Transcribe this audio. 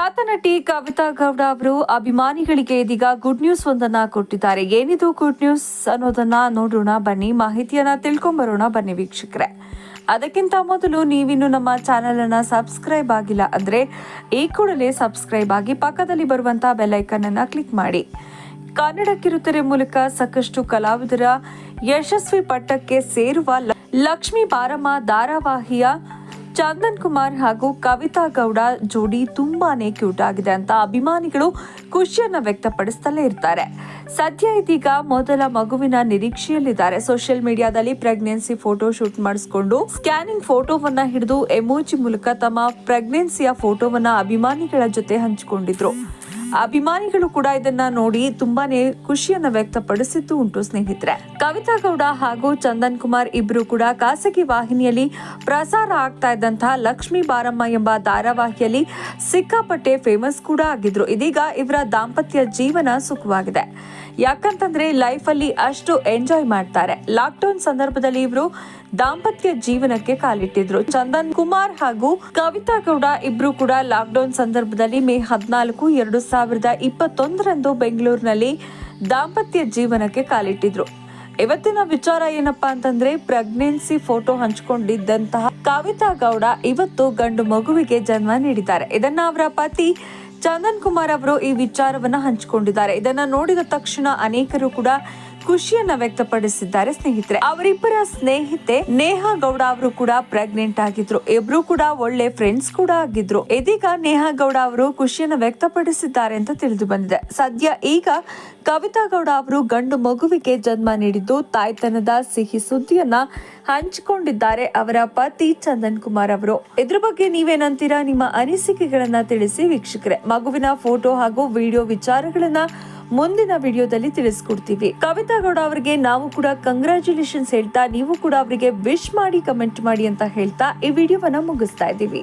ಖ್ಯಾತ ನಟಿ ಕವಿತಾ ಗೌಡ ಅವರು ಅಭಿಮಾನಿಗಳಿಗೆ ಇದೀಗ ಗುಡ್ ನ್ಯೂಸ್ ಒಂದನ್ನ ಕೊಟ್ಟಿದ್ದಾರೆ. ಏನಿದು ಗುಡ್ ನ್ಯೂಸ್ ಅನ್ನೋದನ್ನ ನೋಡೋಣ, ಬನ್ನಿ. ಮಾಹಿತಿಯನ್ನ ತಿಳ್ಕೊಂಬರೋಣ, ಬನ್ನಿ ವೀಕ್ಷಕರೇ. ಅದಕ್ಕಿಂತ ಮೊದಲು ನೀವಿನ್ನು ನಮ್ಮ ಚಾನೆಲ್ ಅನ್ನ ಸಬ್ಸ್ಕ್ರೈಬ್ ಆಗಿಲ್ಲ ಅಂದ್ರೆ ಈ ಕೂಡಲೇ ಸಬ್ಸ್ಕ್ರೈಬ್ ಆಗಿ ಪಕ್ಕದಲ್ಲಿ ಬರುವಂತಹ ಬೆಲ್ ಐಕನ್ ಅನ್ನ ಕ್ಲಿಕ್ ಮಾಡಿ. ಕನ್ನಡ ಕಿರುತೆರೆ ಮೂಲಕ ಸಾಕಷ್ಟು ಕಲಾವಿದರ ಯಶಸ್ವಿ ಪಟ್ಟಕ್ಕೆ ಸೇರುವ ಲಕ್ಷ್ಮೀ ಬಾರಮ್ಮ ಧಾರಾವಾಹಿಯ ಚಂದನ್ ಕುಮಾರ್ ಹಾಗೂ ಕವಿತಾ ಗೌಡ ಜೋಡಿ ತುಂಬಾನೇ ಕ್ಯೂಟ್ ಆಗಿದೆ ಅಂತ ಅಭಿಮಾನಿಗಳು ಖುಷಿಯನ್ನ ವ್ಯಕ್ತಪಡಿಸ್ತಲೇ ಇರ್ತಾರೆ. ಸದ್ಯ ಇದೀಗ ಮೊದಲ ಮಗುವಿನ ನಿರೀಕ್ಷೆಯಲ್ಲಿದ್ದಾರೆ. ಸೋಷಿಯಲ್ ಮೀಡಿಯಾದಲ್ಲಿ ಪ್ರೆಗ್ನೆನ್ಸಿ ಫೋಟೋ ಶೂಟ್ ಮಾಡಿಸಿಕೊಂಡು ಸ್ಕ್ಯಾನಿಂಗ್ ಫೋಟೋವನ್ನ ಹಿಡಿದು ಎಮೋಜಿ ಮೂಲಕ ತಮ್ಮ ಪ್ರೆಗ್ನೆನ್ಸಿಯ ಫೋಟೋವನ್ನ ಅಭಿಮಾನಿಗಳ ಜೊತೆ ಹಂಚಿಕೊಂಡಿದ್ರು. ಅಭಿಮಾನಿಗಳು ಕೂಡ ಇದನ್ನ ನೋಡಿ ತುಂಬಾನೇ ಖುಷಿಯನ್ನ ವ್ಯಕ್ತಪಡಿಸಿದ್ದು ಉಂಟು ಸ್ನೇಹಿತರೆ. ಕವಿತಾ ಗೌಡ ಹಾಗೂ ಚಂದನ್ ಕುಮಾರ್ ಇಬ್ರು ಕೂಡ ಖಾಸಗಿ ವಾಹಿನಿಯಲ್ಲಿ ಪ್ರಸಾರ ಆಗ್ತಾ ಇದ್ದಂತಹ ಲಕ್ಷ್ಮೀ ಬಾರಮ್ಮ ಎಂಬ ಧಾರಾವಾಹಿಯಲ್ಲಿ ಸಿಕ್ಕಾಪಟ್ಟೆ ಫೇಮಸ್ ಕೂಡ ಆಗಿದ್ರು. ಇದೀಗ ಇವರ ದಾಂಪತ್ಯ ಜೀವನ ಸುಖವಾಗಿದೆ. ಯಾಕಂತಂದ್ರೆ ಲೈಫ್ ಅಲ್ಲಿ ಅಷ್ಟು ಎಂಜಾಯ್ ಮಾಡ್ತಾರೆ. ಲಾಕ್ಡೌನ್ ಸಂದರ್ಭದಲ್ಲಿ ಇವರು ದಾಂಪತ್ಯ ಜೀವನಕ್ಕೆ ಕಾಲಿಟ್ಟಿದ್ರು. ಚಂದನ್ ಕುಮಾರ್ ಹಾಗೂ ಕವಿತಾ ಗೌಡ ಇಬ್ರು ಕೂಡ ಲಾಕ್ಡೌನ್ ಸಂದರ್ಭದಲ್ಲಿ ಮೇ ಹದಿನಾಲ್ಕು, ಎರಡು ಸಾವಿರದ ಇಪ್ಪತ್ತೊಂದರಂದು ಬೆಂಗಳೂರಿನಲ್ಲಿ ದಾಂಪತ್ಯ ಜೀವನಕ್ಕೆ ಕಾಲಿಟ್ಟಿದ್ರು. ಇವತ್ತಿನ ವಿಚಾರ ಏನಪ್ಪಾ ಅಂತಂದ್ರೆ, ಪ್ರೆಗ್ನೆನ್ಸಿ ಫೋಟೋ ಹಂಚಿಕೊಂಡಿದ್ದಂತಹ ಕವಿತಾ ಗೌಡ ಇವತ್ತು ಗಂಡು ಮಗುವಿಗೆ ಜನ್ಮ ನೀಡಿದ್ದಾರೆ. ಇದನ್ನ ಅವರ ಪತಿ ಚಂದನ್ ಕುಮಾರ್ ಅವರು ಈ ವಿಚಾರವನ್ನ ಹಂಚಿಕೊಂಡಿದ್ದಾರೆ. ಇದನ್ನ ನೋಡಿದ ತಕ್ಷಣ ಅನೇಕರು ಕೂಡ ಖುಷಿಯನ್ನ ವ್ಯಕ್ತಪಡಿಸಿದ್ದಾರೆ ಸ್ನೇಹಿತರೆ. ಅವರಿಬ್ಬರ ಸ್ನೇಹಿತೆ ನೇಹಾ ಗೌಡ ಅವರು ಕೂಡ ಪ್ರೆಗ್ನೆಂಟ್ ಆಗಿದ್ರು. ಇಬ್ರು ಕೂಡ ಒಳ್ಳೆ ಫ್ರೆಂಡ್ಸ್ ಕೂಡ ಆಗಿದ್ರು. ಇದೀಗ ನೇಹಾ ಗೌಡ ಅವರು ಖುಷಿಯನ್ನ ವ್ಯಕ್ತಪಡಿಸಿದ್ದಾರೆ ಅಂತ ತಿಳಿದು ಬಂದಿದೆ. ಸದ್ಯ ಈಗ ಕವಿತಾ ಗೌಡ ಅವರು ಗಂಡು ಮಗುವಿಗೆ ಜನ್ಮ ನೀಡಿದ್ದು, ತಾಯ್ತನದ ಸಿಹಿ ಸುದ್ದಿಯನ್ನ ಹಂಚಿಕೊಂಡಿದ್ದಾರೆ ಅವರ ಪತಿ ಚಂದನ್ ಕುಮಾರ್ ಅವರು. ಇದ್ರ ಬಗ್ಗೆ ನೀವೇನಂತೀರಾ? ನಿಮ್ಮ ಅನಿಸಿಕೆಗಳನ್ನ ತಿಳಿಸಿ ವೀಕ್ಷಕರೇ. ಮಗುವಿನ ಫೋಟೋ ಹಾಗೂ ವಿಡಿಯೋ ವಿಚಾರಗಳನ್ನ ಮುಂದಿನ ವಿಡಿಯೋದಲ್ಲಿ ತಿಳಿಸ್ಕೊಡ್ತೀವಿ. ಕವಿತಾ ಗೌಡ ಅವರಿಗೆ ನಾವು ಕೂಡ ಕಂಗ್ರ್ಯಾಚುಲೇಷನ್ಸ್ ಹೇಳ್ತಾ, ನೀವು ಕೂಡ ಅವರಿಗೆ ವಿಶ್ ಮಾಡಿ ಕಮೆಂಟ್ ಮಾಡಿ ಅಂತ ಹೇಳ್ತಾ ಈ ವಿಡಿಯೋವನ್ನ ಮುಗಿಸ್ತಾ ಇದ್ದೀವಿ.